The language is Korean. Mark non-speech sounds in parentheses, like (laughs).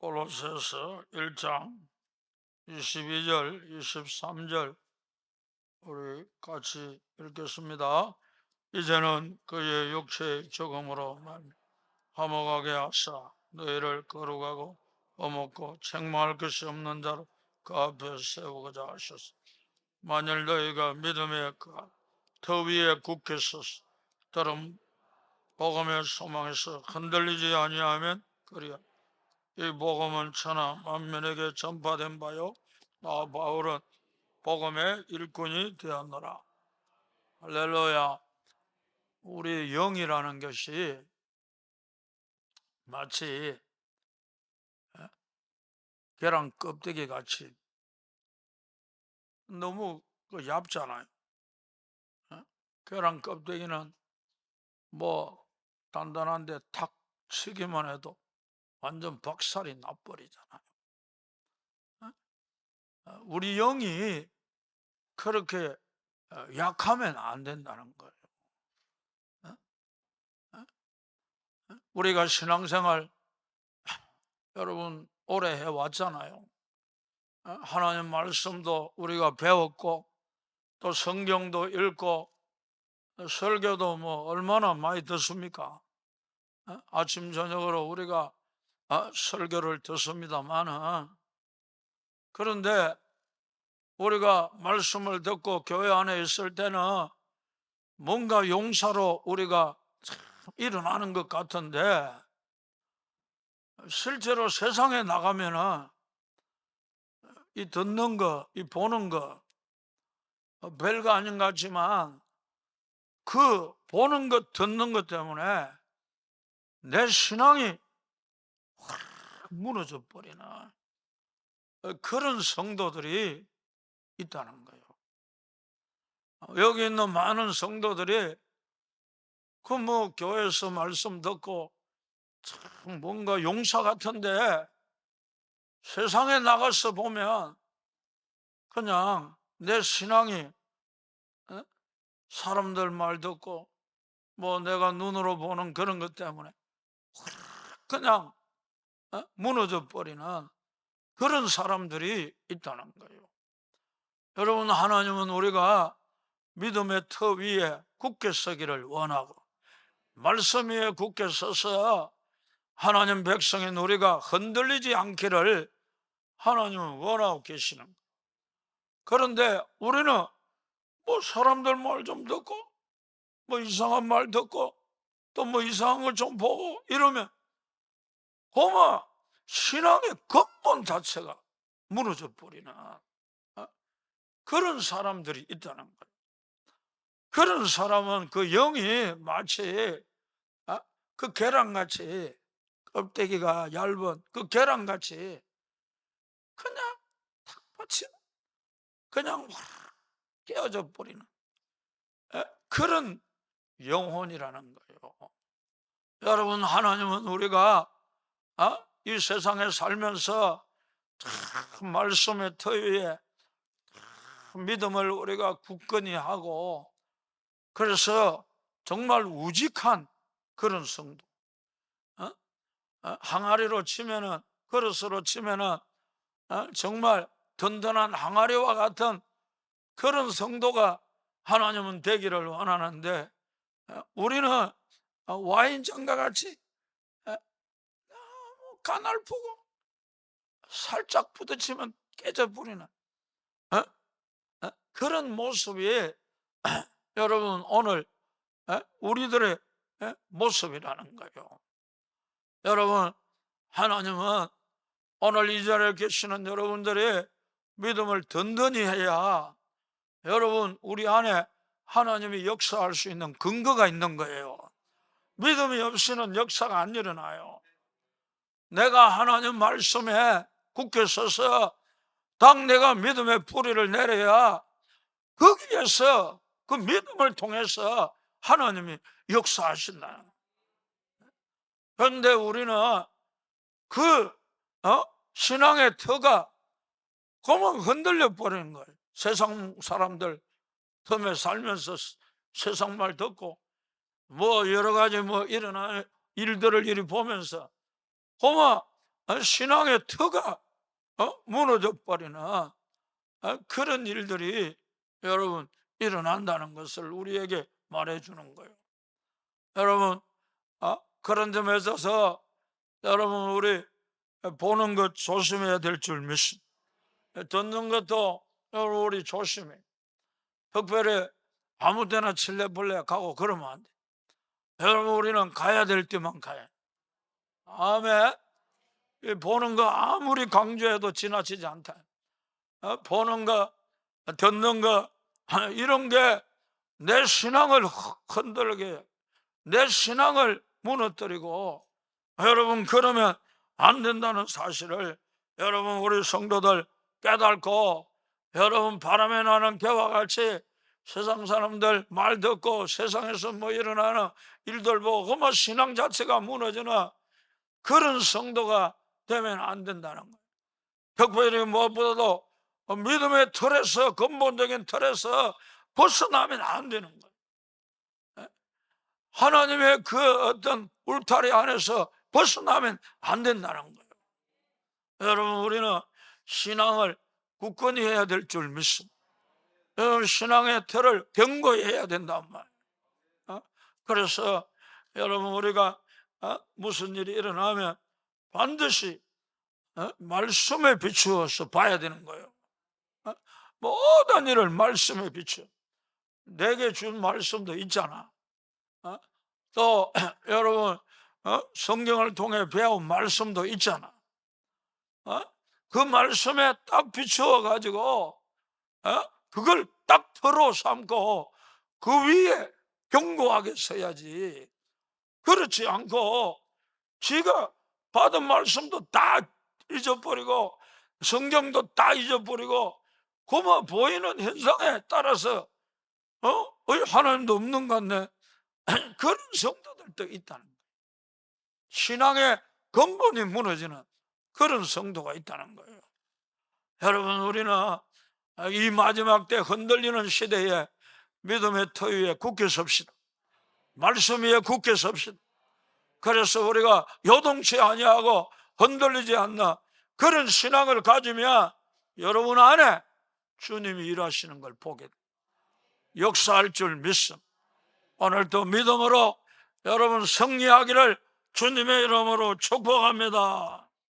골로새서 1장 22절, 23절 우리 같이 읽겠습니다. 이제는 그의 육체의 적음으로 만 화목하게 하사 너희를 거룩하고 어먹고 책망할 것이 없는 자로 그 앞에 세우고자 하셨어. 만일 너희가 믿음의 그터 위에 굳게 서서 다른 복음의 소망에서 흔들리지 아니하면 그리야 이 복음은 천하 만민에게 전파된 바요 나 바울은 복음의 일꾼이 되었노라 할렐루야 우리 영이라는 것이 마치 에? 계란 껍데기 같이 너무 그 얇잖아요 에? 계란 껍데기는 뭐 단단한데 탁 치기만 해도 완전 박살이 나버리잖아요. 어? 어, 우리 영이 그렇게 어, 약하면 안 된다는 거예요. 우리가 신앙생활 (sniffs) 여러분 오래 해왔잖아요. 하나님 말씀도 우리가 배웠고 또 성경도 읽고 설교도 뭐 얼마나 많이 듣습니까? 아침 저녁으로 우리가 아, 설교를 듣습니다만은. 그런데 우리가 말씀을 듣고 교회 안에 있을 때는 뭔가 용사로 우리가 일어나는 것 같은데 실제로 세상에 나가면은 이 듣는 거, 이 보는 거 별거 아닌 것 같지만 그 보는 것, 듣는 것 때문에 내 신앙이 무너져 버리나 어, 그런 성도들이 있다는 거예요. 여기 있는 많은 성도들이 그 뭐 교회에서 말씀 듣고 참 뭔가 용사 같은데 세상에 나가서 보면 그냥 내 신앙이 어? 사람들 말 듣고 뭐 내가 눈으로 보는 그런 것 때문에 그냥 어? 무너져 버리는 그런 사람들이 있다는 거예요. 여러분 하나님은 우리가 믿음의 터 위에 굳게 서기를 원하고 말씀 위에 굳게 서서 하나님 백성인 우리가 흔들리지 않기를 하나님은 원하고 계시는 거예요. 그런데 우리는 뭐 사람들 말 좀 듣고 뭐 이상한 말 듣고 또 뭐 이상한 걸 좀 보고 이러면 고마 신앙의 근본 자체가 무너져 버리는 어? 그런 사람들이 있다는 거예요. 그런 사람은 그 영이 마치 어? 그 계란같이 껍데기가 얇은 그 계란같이 그냥 탁 받치는 그냥 확 깨어져 버리는 그런 영혼이라는 거예요. 여러분 하나님은 우리가 어? 이 세상에 살면서 말씀의 터 위에 믿음을 우리가 굳건히 하고 그래서 정말 우직한 그런 성도 어? 어? 항아리로 치면은 그릇으로 치면은 어? 정말 든든한 항아리와 같은 그런 성도가 하나님은 되기를 원하는데 어? 우리는 어, 와인잔과 같이 가날프고 살짝 부딪히면 깨져버리는 어? 어? 그런 모습이 (clears throat) 여러분 오늘 어? 우리들의 어? 모습이라는 거예요. 여러분 하나님은 오늘 이 자리에 계시는 여러분들의 믿음을 든든히 해야 여러분 우리 안에 하나님이 역사할 수 있는 근거가 있는 거예요. 믿음이 없이는 역사가 안 일어나요. 내가 하나님 말씀에 굳게 서서 당 내가 믿음의 뿌리를 내려야 거기에서 그 믿음을 통해서 하나님이 역사하신다. 그런데 우리는 그 어? 신앙의 터가 그만 흔들려 버리는 거예요. 세상 사람들 틈에 살면서 세상 말 듣고 뭐 여러 가지 뭐 일어나는 일들을 이리 보면서 고마 어, 신앙의 터가 어? 무너져 버리는 어, 그런 일들이 여러분 일어난다는 것을 우리에게 말해주는 거예요. 여러분 어? 그런 점에 있어서 여러분 우리 보는 것 조심해야 될 줄 믿습니다. 듣는 것도 여러분 우리 조심해. 특별히 아무 데나 칠레벌레 가고 그러면 안 돼. 여러분 우리는 가야 될 때만 가야 돼. 아멘. 이 보는 거 아무리 강조해도 지나치지 않다. 어, 보는 거, 듣는 거 (laughs) 이런 게 내 신앙을 흔들게. 내 신앙을 무너뜨리고 여러분 그러면 안 된다는 사실을 여러분 우리 성도들 깨닫고 여러분 바람에 나는 개와 같이 세상 사람들 말 듣고 세상에서 뭐 일어나는 일들 보고 그만 신앙 자체가 무너지나 그런 성도가 되면 안 된다는 거예요. 특별히 무엇보다도 믿음의 틀에서 근본적인 틀에서 벗어나면 안 되는 거예요. 예? 하나님의 그 어떤 울타리 안에서 벗어나면 안 된다는 거예요. 여러분 우리는 신앙을 굳건히 해야 될 줄 믿습니다. 여러분 신앙의 틀을 견고히 해야 된단 말이에요. 어? 그래서 여러분 우리가 어? 무슨 일이 일어나면 반드시 어? 말씀에 비추어서 봐야 되는 거예요. 어? 모든 일을 말씀에 비추어. 내게 준 말씀도 있잖아. 어? 또 (clears throat) 여러분 어? 성경을 통해 배운 말씀도 있잖아. 어? 그 말씀에 딱 비추어 가지고 어? 그걸 딱 들어 삼고 그 위에 견고하게 서야지. 그렇지 않고 지가 받은 말씀도 다 잊어버리고 성경도 다 잊어버리고 그만 보이는 현상에 따라서 어? 어이, 하나님도 없는 것 같네. (clears throat) 그런 성도들도 있다는 거예요. 신앙의 근본이 무너지는 그런 성도가 있다는 거예요. 여러분 우리는 이 마지막 때 흔들리는 시대에 믿음의 터 위에 굳게 섭시다. 말씀 위에 굳게 섭시다. 그래서 우리가 요동치 아니하고 흔들리지 않나 그런 신앙을 가지면 여러분 안에 주님이 일하시는 걸 보게 돼. 역사할 줄 믿음. 오늘도 믿음으로 여러분 승리하기를 주님의 이름으로 축복합니다.